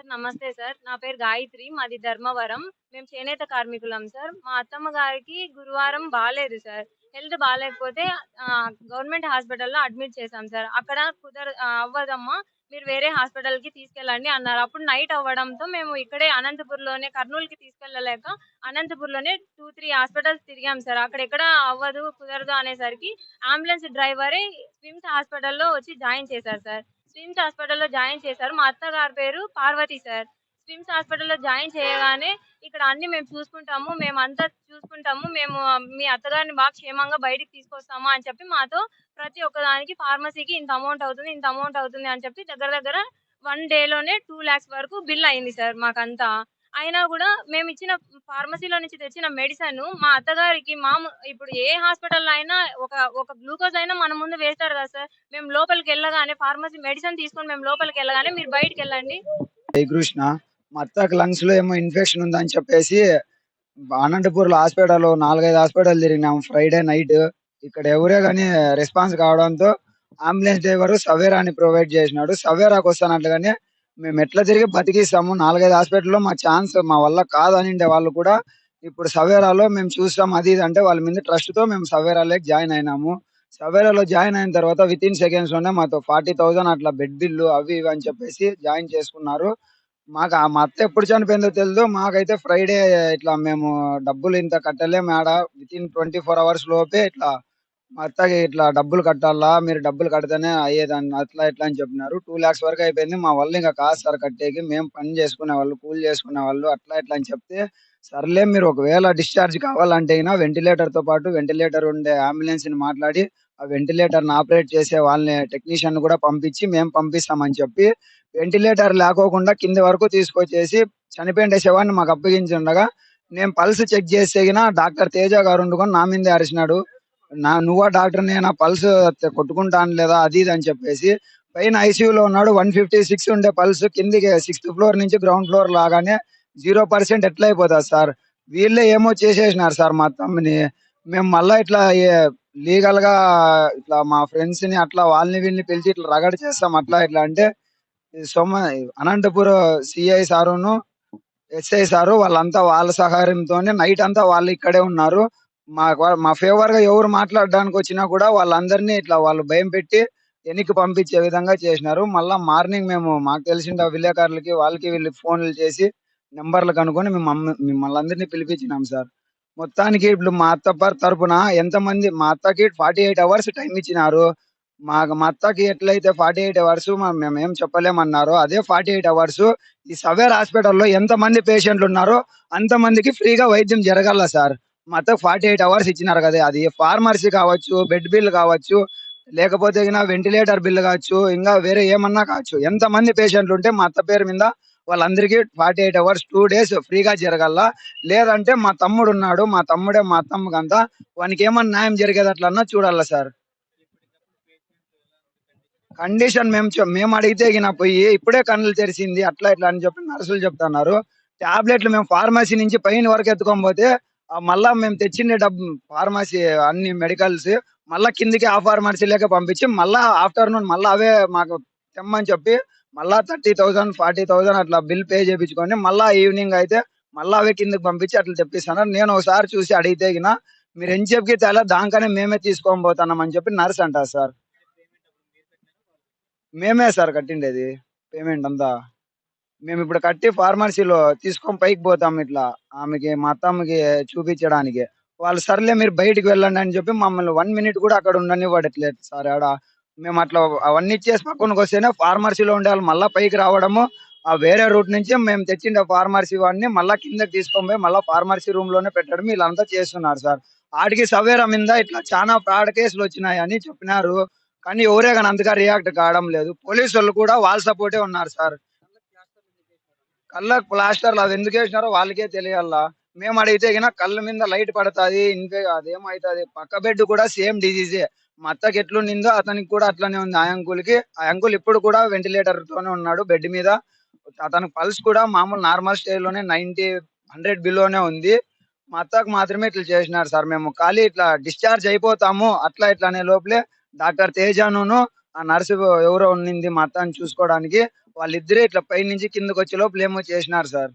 Sir నమస్తే sir. నా పేరు గాయత్రి. మాది ధర్మవరం. మేము చేనేత కార్మికులం సార్. మా అత్తమ్మ గారికి గురువారం బాగాలేదు సార్. హెల్త్ బాగాలేకపోతే గవర్నమెంట్ హాస్పిటల్‌లో అడ్మిట్ చేశాం సార్. అక్కడ కుదర అవ్వదమ్మా మీరు వేరే హాస్పిటల్‌కి తీసుకెళ్ళండి అన్నారు. అప్పుడు నైట్ అవ్వడంతో మేము ఇక్కడే అనంతపూర్‌లోనే కర్నూలుకి తీసుకెళ్ళలేక అనంతపూర్‌లోనే 2, 3 హాస్పిటల్స్ తిరిగాం సార్. అక్కడ ఎక్కడ అవ్వదు, కుదరదు అనేసరికి అంబులెన్స్ డ్రైవరే స్విమ్స్ హాస్పిటల్‌లో వచ్చి జాయిన్ చేశారు సార్. స్విమ్స్ హాస్పిటల్‌లో జాయిన్ చేశారు. మా అత్తగారి పేరు పార్వతి సార్. స్విమ్స్ హాస్పిటల్‌లో జాయిన్ చేయగానే ఇక్కడ అన్నీ మేము చూసుకుంటాము. మేము అంతా చూసుకుంటాము. మేము మీ అత్తగారిని బాగా క్షేమంగా బయటికి తీసుకొస్తాము అని చెప్పి మాతో ప్రతి ఒక్కదానికి ఫార్మసీకి ఇంత అమౌంట్ అవుతుంది, ఇంత అమౌంట్ అవుతుంది అని చెప్పి దగ్గర దగ్గర వన్ డేలోనే టూ ల్యాక్స్ వరకు బిల్ అయింది సార్ మాకంతా. అయినా కూడా మేము ఇచ్చిన ఫార్మసీలో నుంచి తెచ్చిన మెడిసిన్ మా అత్తగారికి మాము ఇప్పుడు ఏ హాస్పిటల్‌లో అయినా ఒక ఒక గ్లూకోజ్ అయినా మన ముందు వేస్తారు కదా సార్. మేము లోపలికి వెళ్ళగానే ఫార్మసీ మెడిసిన్ తీసుకొని మేము లోపలికి వెళ్ళగానే మీరు బయటికెళ్ళండి జయకృష్ణ మా అత్తకి లంగ్స్లో ఏమో ఇన్ఫెక్షన్ ఉందని చెప్పేసి అనంతపూర్లో హాస్పిటల్ నాలుగైదు హాస్పిటల్ తిరిగినాం. ఫ్రైడే నైట్ ఇక్కడ ఎవరే కానీ రెస్పాన్స్ కావడంతో అంబులెన్స్ డ్రైవర్ సవేరాని ప్రొవైడ్ చేసినాడు. సవేరాకి వస్తానట్లుగానే మేము ఎట్లా తిరిగి బతికిస్తాము నాలుగైదు హాస్పిటల్లో మా ఛాన్స్ మా వల్ల కాదనిండే వాళ్ళు కూడా ఇప్పుడు సవేరాలో మేము చూస్తాం అది ఇది అంటే వాళ్ళ మీద ట్రస్ట్తో మేము సవేరాలోకి జాయిన్ అయినాము. సవేరాలో జాయిన్ అయిన తర్వాత విత్ ఇన్ సెకండ్స్లోనే మాతో ఫార్టీ థౌసండ్ అట్లా బెడ్ బిల్లు అవి ఇవి అని చెప్పేసి జాయిన్ చేసుకున్నారు. మాకు ఆ మా అత్త ఎప్పుడు చనిపోయిందో తెలియదు మాకైతే ఫ్రైడే ఇట్లా మేము డబ్బులు ఇంత కట్టలేము ఆడ. Within twenty four hours లోపే ఇట్లా మా అత్తకి ఇట్లా డబ్బులు కట్టాలా? మీరు డబ్బులు కడితేనే అయ్యేదాన్ని అట్లా ఇట్లా అని చెప్పినారు. టూ లాక్స్ వరకు అయిపోయింది. మా వాళ్ళు ఇంకా కాదు సార్ కట్టేకి. మేము పని చేసుకునే వాళ్ళు కూలి చేసుకునే వాళ్ళు అట్లా ఇట్లా అని చెప్తే సర్లే మీరు ఒకవేళ డిశ్చార్జ్ కావాలంటే అయినా వెంటిలేటర్తో పాటు వెంటిలేటర్ ఉండే అంబులెన్స్ని మాట్లాడి ఆ వెంటిలేటర్ని ఆపరేట్ చేసే వాళ్ళని టెక్నీషియన్ కూడా పంపించి మేము పంపిస్తామని చెప్పి వెంటిలేటర్ లేకోకుండా కింది వరకు తీసుకొచ్చేసి చనిపోయిన శవాన్ని మాకు అప్పగించి ఉండగా నేను పల్స్ చెక్ చేస్తే డాక్టర్ తేజ గారు ఉండుకొని నా మీదే అరిచినాడు. నా నువ్వా డాక్టర్ నేను? పల్స్ కొట్టుకుంటాను లేదా? అది ఇది అని చెప్పేసి పైన ఐసీయూలో ఉన్నాడు. వన్ ఫిఫ్టీ సిక్స్ ఉండే పల్స్ కిందికి సిక్స్త్ ఫ్లోర్ నుంచి గ్రౌండ్ ఫ్లోర్ లాగానే జీరో పర్సెంట్ ఎట్లా అయిపోతుంది సార్? వీళ్ళే ఏమో చేసేసినారు సార్ మా తమ్ముని. మేము మళ్ళా ఇట్లా లీగల్గా ఇట్లా మా ఫ్రెండ్స్ని అట్లా వాళ్ళని వీళ్ళని పిలిచి ఇట్లా రగడ చేస్తాం. అట్లా ఇట్లా అంటే సొమ్మ సోమ అనంతపురం సిఐ సారును ఎస్ఐ సారు వాళ్ళంతా వాళ్ళ సహాయంతోనే నైట్ అంతా వాళ్ళు ఇక్కడే ఉన్నారు. మా మా ఫేవర్గా ఎవరు మాట్లాడడానికి వచ్చినా కూడా వాళ్ళందరినీ ఇట్లా వాళ్ళు భయం పెట్టి వెనక్కి పంపించే విధంగా చేసినారు. మళ్ళా మార్నింగ్ మేము మాకు తెలిసిన విలేకరులకి వాళ్ళకి వీళ్ళు ఫోన్లు చేసి నెంబర్లు కనుక్కొని మేము మిమ్మల్ని అందరినీ పిలిపించినాం సార్. మొత్తానికి ఇప్పుడు మా అత్త పర్ తరపున ఎంతమంది మా అత్తకి ఫార్టీ ఎయిట్ అవర్స్ టైం ఇచ్చినారు. మా మా అత్తకి ఎట్లయితే ఫార్టీ ఎయిట్ అవర్స్ మేము ఏం చెప్పలేమన్నారు. అదే ఫార్టీ ఎయిట్ అవర్స్ ఈ సవేర్ హాస్పిటల్లో ఎంతమంది పేషెంట్లు ఉన్నారో అంతమందికి ఫ్రీగా వైద్యం జరగాల సార్. మా ఫార్టీ ఎయిట్ అవర్స్ ఇచ్చినారు కదా. అది ఫార్మర్సీ కావచ్చు బెడ్ బిల్ కావచ్చు లేకపోతే వెంటిలేటర్ బిల్ కావచ్చు ఇంకా వేరే ఏమన్నా కావచ్చు. ఎంతమంది పేషెంట్లు ఉంటే మా అత్త పేరు మీద వాళ్ళందరికీ forty eight hours two days ఫ్రీగా జరగాల. లేదంటే మా తమ్ముడు ఉన్నాడు మా తమ్ముడే మా అత్తమ్మకి అంతా వానికి ఏమన్నా న్యాయం జరిగేది అట్లన్నా చూడాలా సార్. కండిషన్ మేము చె- మేము అడిగితే గిన పోయి ఇప్పుడే కన్నులు తెరిచింది అట్లా ఇట్లా అని చెప్పి నర్సులు చెప్తున్నారు. టాబ్లెట్లు మేము ఫార్మసీ నుంచి పైన వరకు ఎత్తుకొని పోతే మళ్ళా మేము తెచ్చిన డబ్బు ఫార్మసీ అన్ని మెడికల్స్ మళ్ళా కిందికి ఆ ఫార్మసీలోకి పంపించి మళ్ళా ఆఫ్టర్నూన్ మళ్ళా అవే మాకు తెమ్మని చెప్పి మళ్ళా థర్టీ థౌసండ్ ఫార్టీ థౌసండ్ అట్లా బిల్ పే చేయించుకొని మళ్ళా ఈవినింగ్ అయితే మళ్ళా అవే కిందకి పంపించి అట్లా తెప్పిస్తాను. నేను ఒకసారి చూసి అడిగితే గిన మీరు ఏం చెప్పి తెల దానికనే మేమే తీసుకొని పోతున్నాం అని చెప్పి నర్స్ అంటారు సార్. మేమే సార్ కట్టిండేది పేమెంట్ అంతా. మేము ఇప్పుడు కట్టి ఫార్మసీలో తీసుకొని పైకి పోతాం ఇట్లా. ఆమెకి మా అత్తమ్మకి చూపించడానికి. వాళ్ళు సర్లే మీరు బయటికి వెళ్ళండి అని చెప్పి మమ్మల్ని వన్ మినిట్ కూడా అక్కడ ఉండనివ్వడట్లేదు సార్. ఆడ మేము అట్లా అవన్నీ ఇచ్చేసి పక్కనకి వస్తేనే ఫార్మసీలో ఉండే వాళ్ళు మళ్ళీ పైకి రావడము ఆ వేరే రూట్ నుంచి మేము తెచ్చిండే ఫార్మసీ వాడిని మళ్ళీ కిందకి తీసుకొని పోయి మళ్ళీ ఫార్మసీ రూమ్లోనే పెట్టడం వీళ్ళంతా చేస్తున్నారు సార్. ఆడికి సవేరా మీద ఇట్లా చాలా ఫ్రాడ్ కేసులు వచ్చినాయని చెప్పినారు. కానీ ఎవరే కానీ అంతగా రియాక్ట్ కావడం లేదు. పోలీసు వాళ్ళు కూడా వాళ్ళ సపోర్టే ఉన్నారు సార్. కళ్ళకు ప్లాస్టర్లు అది ఎందుకు వేసినారో వాళ్ళకే తెలియాలా? మేము అడిగితే గిన కళ్ళ మీద లైట్ పడుతుంది ఇన్ఫే అదేమవుతుంది పక్క బెడ్ కూడా సేమ్ డిజీజే మా అత్తకి ఎట్లుండిందో అతనికి కూడా అట్లనే ఉంది. ఆ అంకుల్కి ఆ అంకుల్ ఇప్పుడు కూడా వెంటిలేటర్ తోనే ఉన్నాడు బెడ్ మీద. అతని పల్స్ కూడా మామూలు నార్మల్ స్టేజ్లోనే నైంటీ నైన్టీ హండ్రెడ్ బిలోనే ఉంది. మా అత్తకు మాత్రమే ఇట్లా చేసినారు సార్ మేము. ఖాళీ ఇట్లా డిశ్చార్జ్ అయిపోతాము అట్లా ఇట్లా అనే లోపలే డాక్టర్ తేజాను ఆ నర్సు ఎవరో ఉన్నింది మా అత్తని చూసుకోవడానికి. వాళ్ళిద్దరే ఇట్లా పై నుంచి కిందకి వచ్చే లోపల ఏమో చేసినారు సార్.